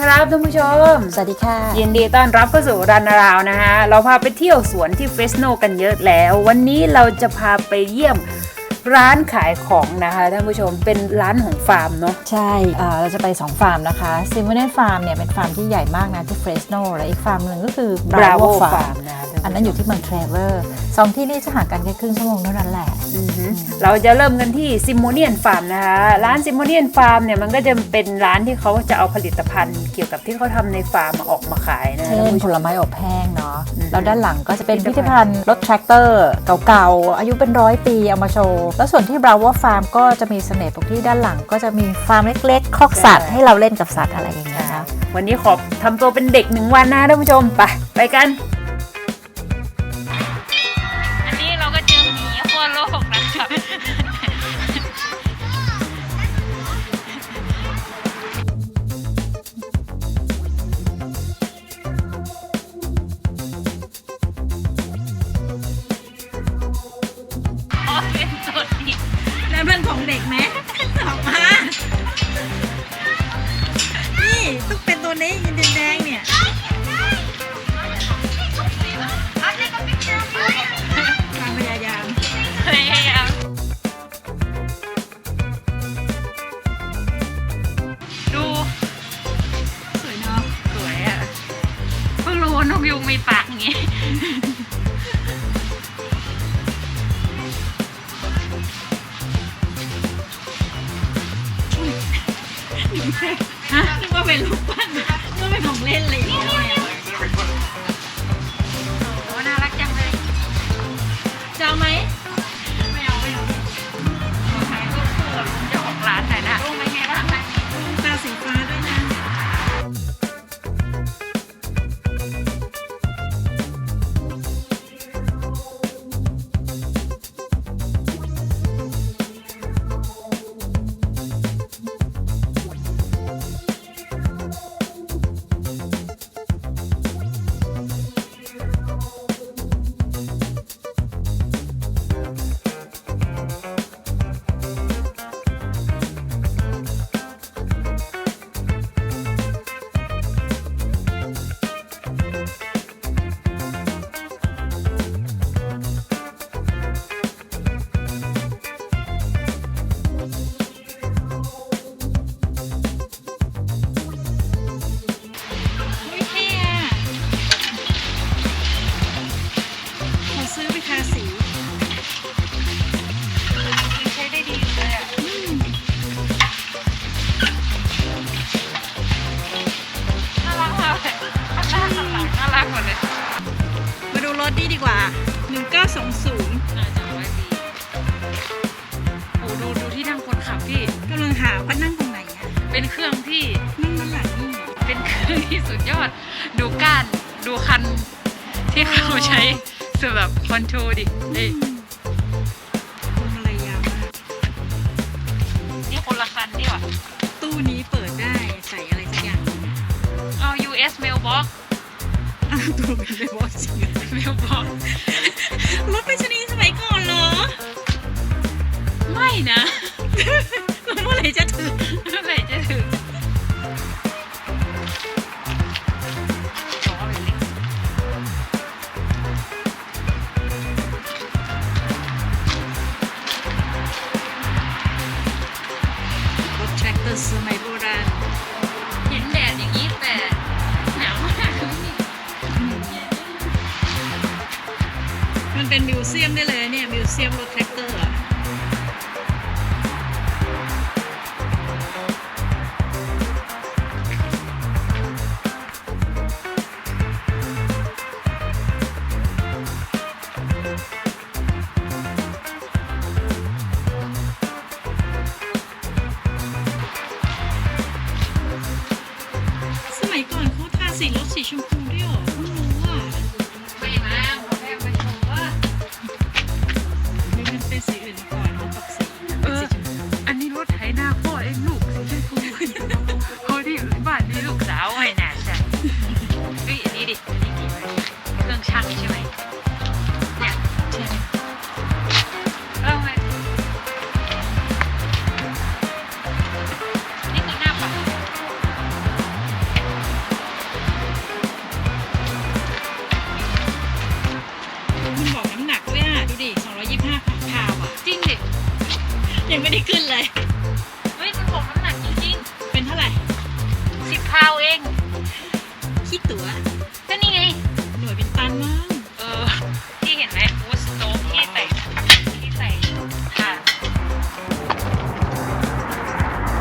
ครับท่านผู้ชม สวัสดีค่ะ ยินดีต้อนรับเข้าสู่รันนาราวนะฮะ เราพาไปเที่ยวสวนที่เฟสโนกันเยอะแล้ว วันนี้เราจะพาไปเยี่ยมร้านขายของนะคะท่านผู้ชมเป็นร้านของฟาร์มเนาะใช่เอ่อเราจะไป 2 ฟาร์มนะคะซิม o เนฟาร์มเนี่ยเป็นฟาร์มที่ใหญ่มากนะที่เฟรสโนและอีกฟาร์มหนึ่งก็คือ Bravo Bravo Farm Farm นะคะอันนั้นอยู่ที่เมืองเทรเวอร์สองที่นี่จะห่างกันแค่ครึ่งชั่วโมงเท่านั้นแหละอือฮึเราจะเริ่มกันที่ซิมโมเนียนฟาร์มนะคะร้านซิมโมเนียนฟาร์มเนี่ยมันก็จะเป็นร้านที่เขาจะเอาผลิตภัณฑ์เกี่ยวกับที่เขาทำในฟาร์มมาออกมาขายนะเช่ท่านนผู้ชผมลไม้อบแห้งเนาะอืมแล้วด้านหลังก็จะเป็นพิพิพิพิธธภัภัณณฑ์ฑ์รถแทรกเตอร์เก่าๆ อายุเป็นร้อยปีเอามาโชว์ แล้วส่วนที่ Bravo Farm ก็จะมีเสน่ห์ตรงที่ด้านหลังก็จะมีฟาร์มเล็กๆ คอกสัตว์ให้เราเล่นกับสัตว์อะไรอย่างเงี้ยนะวันนี้ขอทำตัวเป็นเด็กหนึ่งวันนะท่านผู้ชมไปไปกันอัน ฮะนึกว่าเป็นลูกปั้นนึกว่าเป็นของเล่นอะไรอย่างเงี้ย อนโทรลดิเอ้ยพวงมาลัยามากนี่คนละคันดีกว่าตู้นี้เปิดได้ใส่อะไรสักอย่างเอา US mailbox อ้าวตัวเป็นไปบอสจริงอ mailbox รถไปรษณีย์สมัยก่อนเหรอไม่นะ แล้วเมื่อไหร่จะถึง เมื่อไหร่ มันเป็นมิวเซียมได้เลยเนี่ยมิวเซียมรถแท็กเตอร์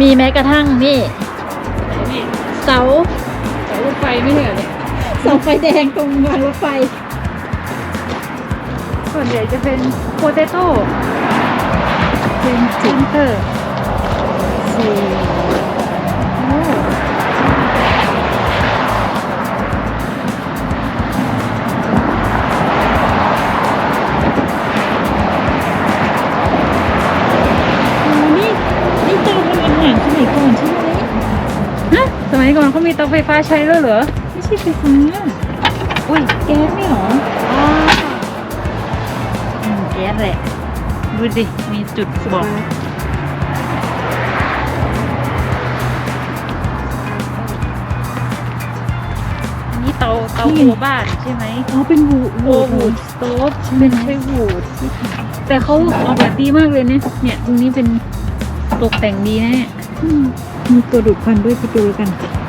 มีแม้กระทั่งนี่นี่เสาเสารถไฟไม่ใช่เหรอเนี่ยเสาไฟแดงตรงรางรถไฟ ส่วนใหญ่จะเป็นโปเตโต้เป็นจิงเตอร์สี่ ก่อนเขามีเตาไฟฟ้าใช้แล้วเหรอ ไม่ใช่ไฟฟ้าอุ้ยแก๊สไม่หรออ๋ออืมแก๊สแหละ ดูดิ มีจุดบอกอันนี้เตาเตาหัวบ้านใช่ไหมอ๋อเป็นวูโอ้วูดสโต๊ฟเป็นใช้วูดแต่เขาออกแบบดีมากเลยเนี่ย เนี่ยตรงนี้เป็นตกแต่งดีนะเนี่ยมีตัวดูดควันด้วยคิดดูแล้วกันเป็น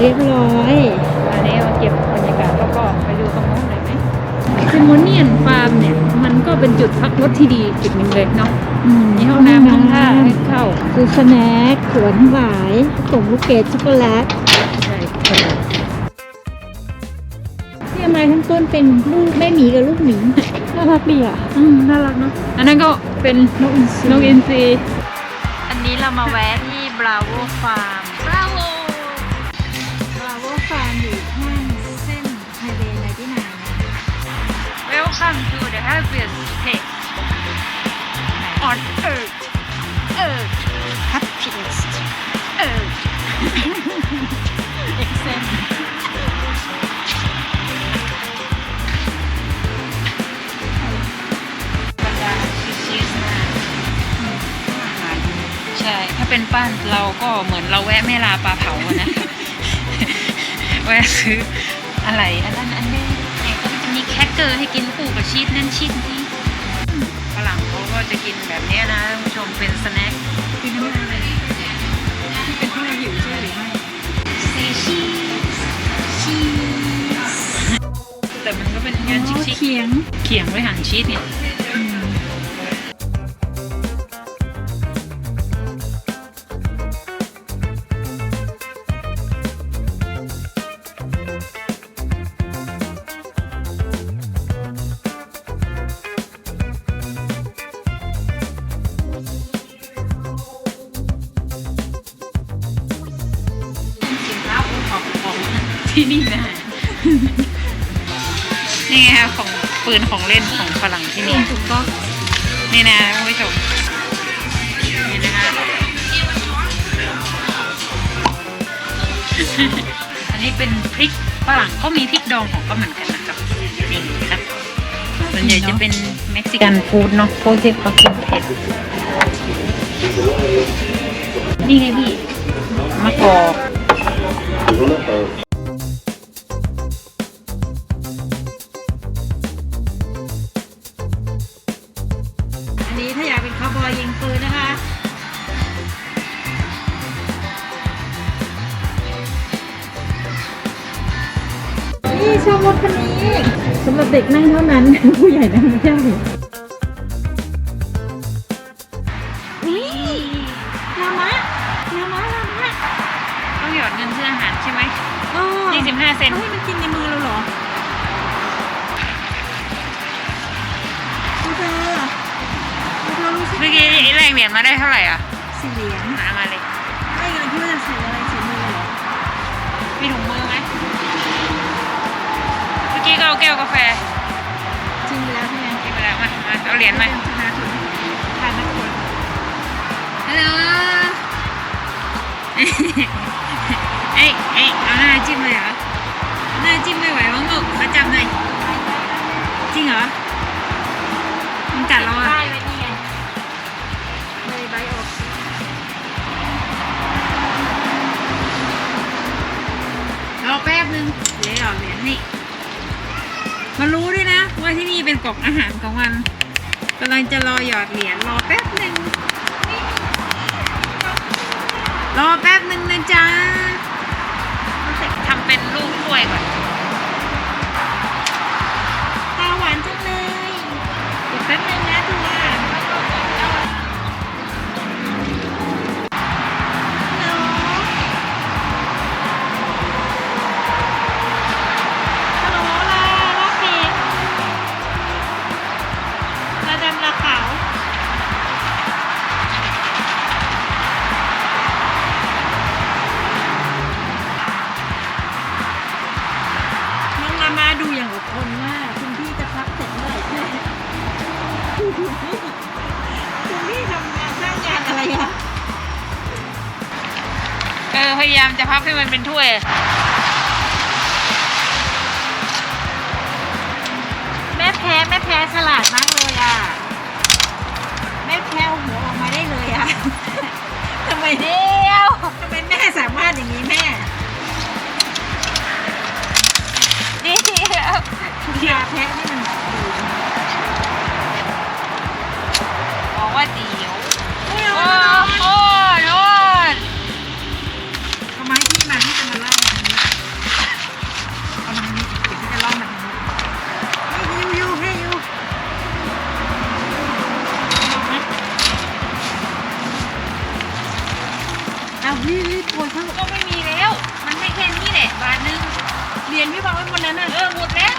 เรียบร้อยอันนี้มาเก็บบรรยากาศแล้วก็ไปดูตรงโน้นหน่อยไหมเซมโมเนียนฟาร์มเนี่ย มันก็เป็นจุดพักรถที่ดีจุดหนึ่งเลยเนาะอืมมีห้องน้ำห้องท่าให้เข้าคือสแน็คสวนหวายผงลูกเกดช็อกโกแลตใช่ที่มาทั้งต้นเป็นลูกแม่หมีกับลูกหมีน่ารักดีอะอืมน่ารักเนาะอันนั้นก็เป็นนกอินทรีนกอินทรีอันนี้เรามาแวะที่บราโวฟาร์ม Welcome to the happiest place on earth earth happiest earth Accent บรรดาชีสๆนะอาหารใช่ ถ้าเป็นป้านเราก็เหมือนเราแวะแม่ลาปลาเผาอะนะ แวะซื้ออะไร อันนั้นอันนี้เนี่ยก็จะมี แคคเกอร์ให้กินคู่กับชีสนั่นชีสนี้ฝรั่งเขาก็จะกินแบบเนี้ยนะท่านผู้ชมเป็นสแน็คกินน้ำอะไรที่เป็นที่เราหิวใช่หรือไม่ซีชีสชีสแต่มันก็เป็นงานชิคๆเขียงเขียงไว้หั่นชีสเนี่ย ที่นี่นะนี่ไงของปืนของเล่นของฝรั่งที่นี่ถูกต้องนี่นะคุณผู้ชมนี่นะคะอันนี้เป็นพริกฝรั่งก็มีพริกดองของก็เหมือนกันนะครับนี่ครับส่วนใหญ่จะเป็นเม็กซิกันฟู้ดเนาะพวกที่เขากินเผ็ดนี่ไงพี่มะกอก เด็กนั่งเท่านั้น ผู้ใหญ่นั่งไม่ได้นี่ลามะลามะลามะต้องหยอดเงินซื้ออาหารใช่ไหมเออยี่สิบห้าเซนให้มันกินในมือเราเหรอดูเธอดูเธอรู้สึกเมื่อกี้ไอ้แรกเหรียญมาได้เท่าไหร่อะสี่เหรียญ หามา กี้ก็เอาแก้วกาแฟจริงไปแล้วใช่ไหมกินไปแล้วมามาเอาเหรียญมาชนะทุนทานนักคนฮัลโหลเอ้ยเอ้ยเอาหน้าจิ้มเลยเหรอหน้าจิ้มไม่ไหวมั้งลูกมาจับหน่อยจริงเหรอมันกัดเราอะได้ไว้นี่ไงเลยใบออกรอแป๊บนึงเหรียญออกเหรียญนี่ มารู้ด้วยนะ ว่าที่นี่เป็นกล่องอาหารของมันกำลังจะรอหยอดเหรียญรอแป๊บหนึ่งรอแป๊บหนึ่งนะจ๊ะทำเป็นลูกถ้วยก่อนตาหวานจังเลยอีกแป๊บหนึ่งนะทั มันเป็นถ้วยแม่แพ้แม่แพ้ฉลาดมากเลยอะแม่แพ้เอาหัวออกมาได้เลยอะทำไมเดียวทำไมแม่สามารถอย่างนี้แม่เดียวคุณยาแพ้นี่มันบอกว่าเดียวโอ้ยโอ้เอา ก็ไม่มีแล้ว มันให้แค่นี้แหละบาทนึงเหรียญพี่วางไว้บนนั้นน่ะเออหมดแล้ว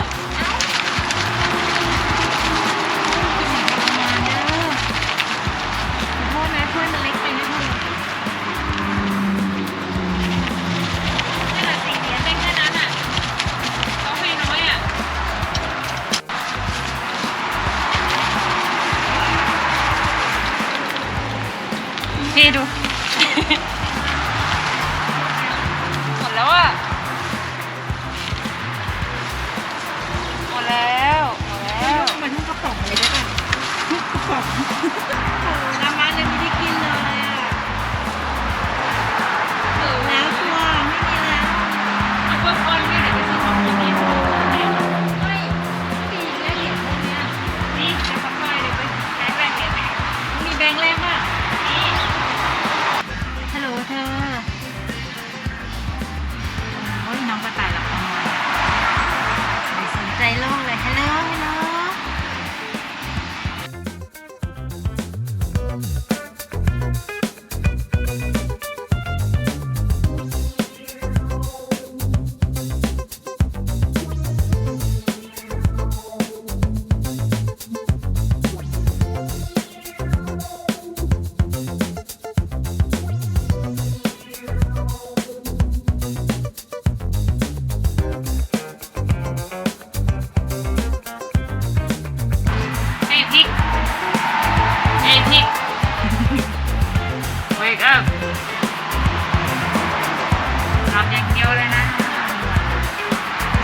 อะไรนะ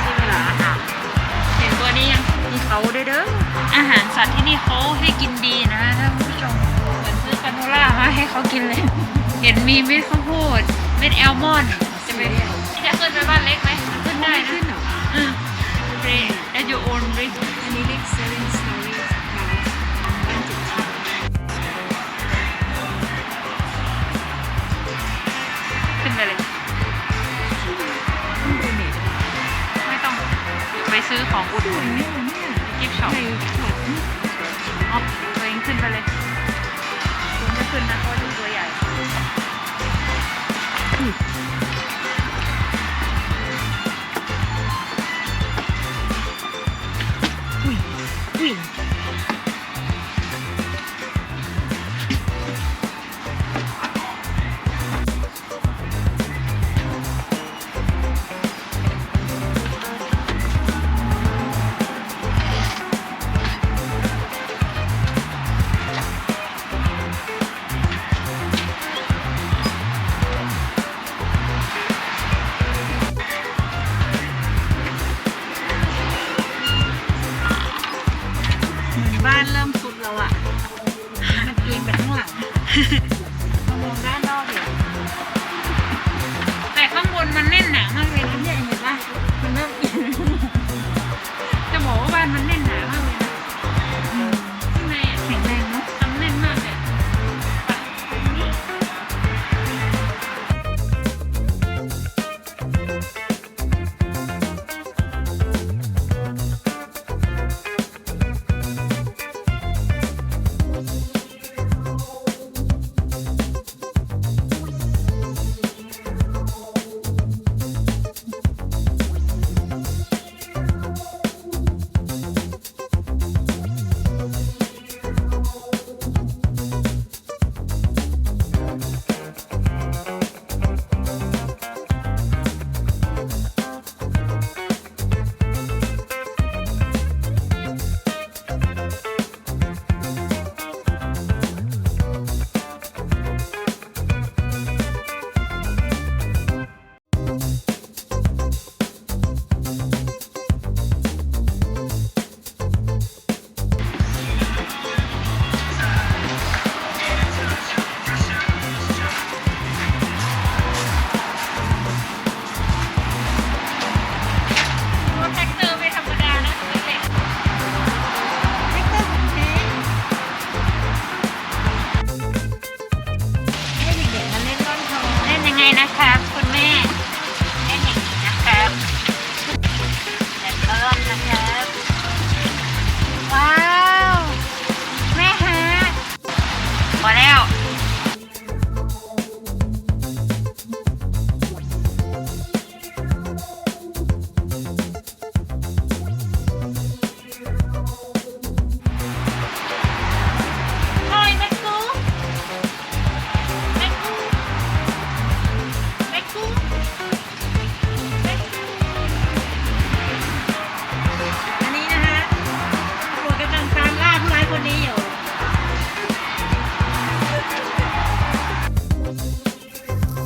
ชิมเหรอค่ะเห็นตัวนี้ยังมีเขาด้เด้ออาหารสัตว์ที่นี่เขาให้กินดีนะท่านผู้ชมเหมือนซื้อคาโนล่ามาให้เขากินเลย เห็นมีเม็ดข้าวโพดเม็ดแอลมอนด์จะไปจะขึ้นไปบ้านเล็กไหมขึ้นได้นะ Uh, rain at your own risk. ซื้อของอุดหนุนกิฟช็อปออฟตัวเองขึ้นไปเลยคุณจะขึ้นนะเ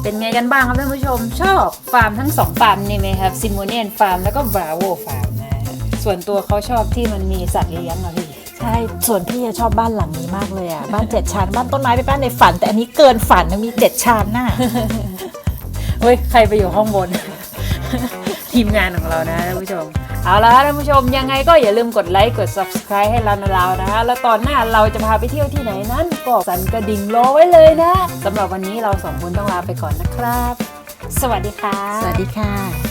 เป็นไงกันบ้างครับท่านผู้ชม ชอบฟาร์มทั้งสองฟาร์มนี่ไหมครับซิมโมเนียนฟาร์มแล้วก็บราโวฟาร์มนะฮะส่วนตัวเขาชอบที่มันมีสัตว์เลี้ยงอะพี่ใช่ ส่วนพี่อะชอบบ้านหลังนี้มากเลยอะ บ้านเจ็ดชั้น บ้านต้นไม้เป็นบ้านในฝัน แต่อันนี้เกินฝันนะมีเจ็ดชั้นน่ะ เฮ้ย ใครไปอยู่ห้องบน ทีมงานของเรานะท่านผู้ชม เอาละท่านผู้ชมยังไงก็อย่าลืมกดไลค์กด subscribe ให้เรานะเรานะฮะแล้วตอนหน้าเราจะพาไปเที่ยวที่ไหนนั้นก็สั่นกระดิ่งรอไว้เลยนะสำหรับวันนี้เราสองคนต้องลาไปก่อนนะครับ สวัสดีค่ะ สวัสดีค่ะ